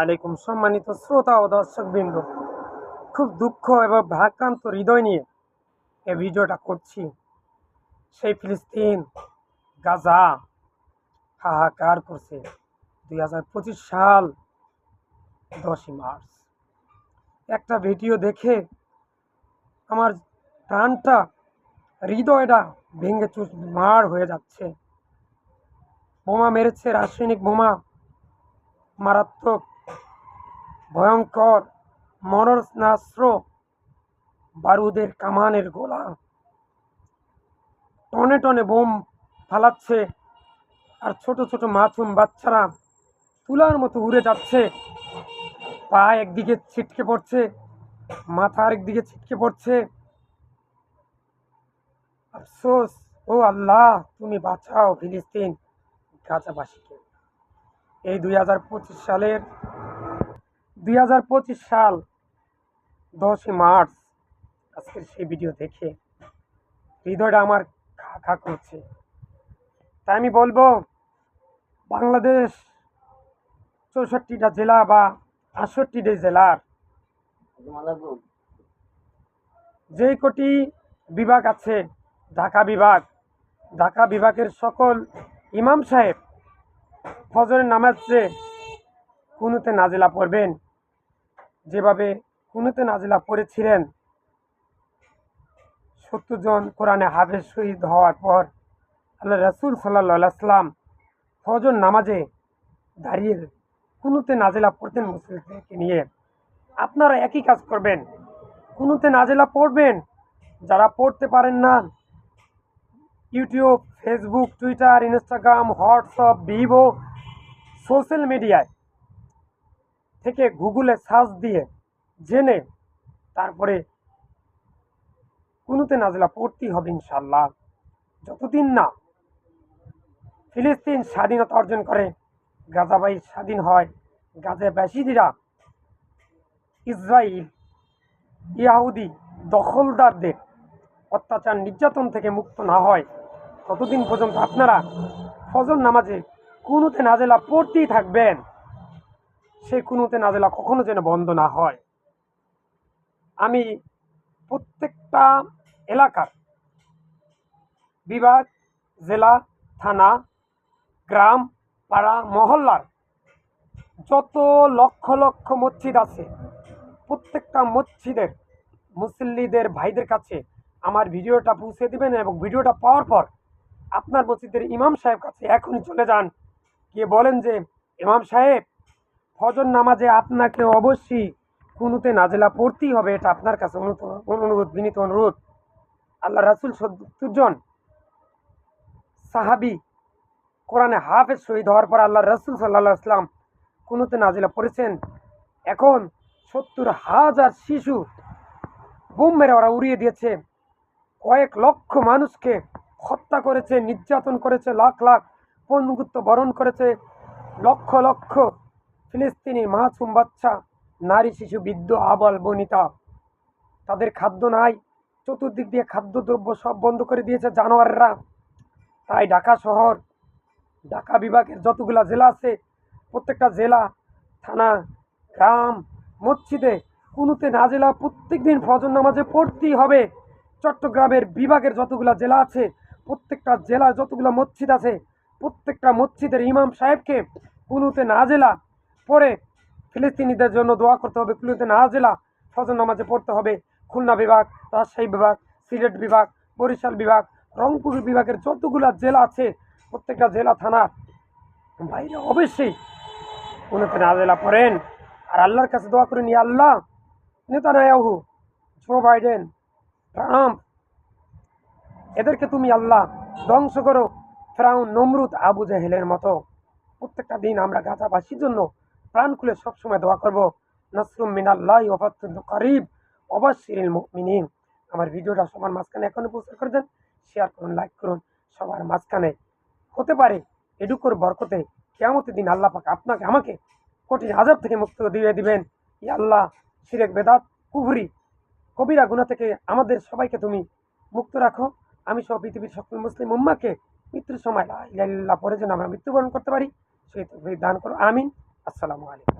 আলাইকুম সম্মানিত শ্রোতা ও দর্শকবৃন্দ। খুব দুঃখ এবং ভারাক্রান্ত হৃদয় নিয়ে এই ভিডিওটা করছি। সেই ফিলিস্তিন, গাজা হাহাকার করছে দুই হাজার পঁচিশ সাল দশই মার্চ। একটা ভিডিও দেখে আমার প্রাণটা, হৃদয়টা ভেঙে চুষ মার হয়ে যাচ্ছে। বোমা মেরেছে রাসায়নিক বোমা, মারাত্মক ভয়ঙ্কর মরণাস্ত্র বারুদের কামানের গোলা। টনে টনে বোম ফালাচ্ছে আর ছোট ছোট মাছুম বাচ্চারা তুলার মতো উড়ে যাচ্ছে। পা একদিকে ছিটকে পড়ছে, মাথা আরেকদিকে ছিটকে পড়ছে। আফসোস, ও আল্লাহ, তুমি বাঁচাও ফিলিস্তিন গাজাবাসীকে। এই দুই হাজার পঁচিশ সালের দুই হাজার পঁচিশ সাল, দশই মার্চ, আজকের সেই ভিডিও দেখে হৃদয়টা আমার খা খা করছে। তাই আমি বলব, বাংলাদেশ চৌষট্টিটা জেলা বা আটষট্টিটা জেলার যেই কোটি বিভাগ আছে, ঢাকা বিভাগ, ঢাকা বিভাগের সকল ইমাম সাহেব ফজরের নামাজে কুনুতে নাজিলা পড়বেন। যেভাবে কুনুতে নাজিলা পড়েছিলেন, সত্তর জন কোরআনে হাফেজ শহীদ হওয়ার পর আল্লাহ রসুল সাল্লাহ সাল্লাম নামাজে দাঁড়িয়ে কুনুতে নাজেলা পড়তেন মুসলিমদেরকে নিয়ে। আপনারা একই কাজ করবেন। কুনুতে নাজেলা পড়বেন, যারা পড়তে পারেন না, YouTube, Facebook, Twitter, Instagram, WhatsApp, Vivo, social মিডিয়ায়। থেকে গুগলে সার্চ দিয়ে জেনে তারপরে কুনুতে নাজলা পড়তেই হবে ইনশাল্লাহ যতদিন না ফিলিস্তিন স্বাধীনতা অর্জন করে গাজাবাই স্বাধীন হয়, গাজাবাসীরা ইসরায়েল ইয়াহুদি দখলদারদের অত্যাচার নির্যাতন থেকে মুক্ত না হয়, ততদিন পর্যন্ত আপনারা ফজর নামাজে কুনুতে নাজেলা পড়তেই থাকবেন। সেই কুনুতে নাজেলা কখনো যেন বন্ধ না হয়। আমি প্রত্যেকটা এলাকার বিভাগ, জেলা, থানা, গ্রাম, পাড়া, মহল্লার যত লক্ষ লক্ষ মসজিদ আছে, প্রত্যেকটা মসজিদের, মুসল্লিদের, ভাইদের কাছে আমার ভিডিওটা পৌঁছে দিবেন এবং ভিডিওটা পাওয়ার পর আপনার মসজিদের ইমাম সাহেব কাছে এখনই চলে যান। গিয়ে বলেন যে, ইমাম সাহেব ফজর নামাজে আপনাকে অবশ্যই কুনুতে নাজেলা পড়তেই হবে, এটা আপনার কাছে অনুরোধ, বিনীত অনুরোধ। আল্লাহ রাসুল সত্তরজন সাহাবি কোরআনে হাফেজ শহীদ হওয়ার পর আল্লাহ রসুল সাল্লাহ আসলাম কুনুতে নাজিলা পড়েছেন। এখন সত্তর হাজার শিশু বোম মেরে ওরা উড়িয়ে দিয়েছে। কয়েক লক্ষ মানুষকে হত্যা করেছে, নির্যাতন করেছে, লাখ লাখ পঙ্গুত্ব বরণ করেছে, লক্ষ লক্ষ ফিলিস্তিনি মাসুম বাচ্চা নারী শিশু বৃদ্ধ আবাল বনিতা। তাদের খাদ্য নাই, চতুর্দিক দিয়ে খাদ্যদ্রব্য সব বন্ধ করে দিয়েছে জানোয়াররা। তাই ঢাকা শহর, ঢাকা বিভাগের যতগুলা জেলা আছে, প্রত্যেকটা জেলা, থানা, গ্রাম, মসজিদে কুনুতে না জেলা প্রত্যেক দিন ফজর নামাজে পড়তেই হবে। চট্টগ্রামের বিভাগের যতগুলা জেলা আছে, প্রত্যেকটা জেলার যতগুলো মসজিদ আছে, প্রত্যেকটা মসজিদের ইমাম সাহেবকে কুনুতে না জেলা পড়ে ফিলিস্তিনিদের জন্য দোয়া করতে হবে। কুনুতে না জেলা ফজর নামাজে পড়তে হবে। খুলনা বিভাগ, রাজশাহী বিভাগ, সিলেট বিভাগ, বরিশাল বিভাগ, রংপুর বিভাগের যতগুলা জেলা আছে, প্রত্যেকটা জেলা থানার বাইরে অবশ্যই উন্নতি নাজেলা পড়েন। আর আল্লাহর কাছে দোয়া করেন ইয়া আল্লাহ, নেতানায়াহু, জো বাইডেন, ট্রাম্প, এদেরকে তুমি আল্লাহ ধ্বংস করো। ফ্রাউন, নমরুদ, আবু জাহেলের মতো প্রত্যেকটা দিন আমরা গাজাবাসীর জন্য প্রাণ খুলে সবসময় দোয়া করব। নাসরুম মিনাল্লাহ ওফাতুল করিব। অবশ্যিল মিনিম আমার ভিডিওটা সবার মাঝখানে এখনই পোস্ট করে দেন। শেয়ার করুন, লাইক করুন। সবার মাঝখানে হতে পারে এডুকোর বরকতে কেমতের দিন আল্লাহ পাক আপনাকে, আমাকে কঠিন আজাব থেকে মুক্ত দিয়ে দিবেন। ই আল্লাহ সিরেক বেদাত কুহুরি কবিরা গুণা থেকে আমাদের সবাইকে তুমি মুক্ত রাখো। আমি সব পৃথিবীর সকল মুসলিম উম্মাকে মৃত্যুর সময় পরে যেন আমরা মৃত্যুবরণ করতে পারি। সেই দান করো। আমিন। আসসালামু আলাইকুম।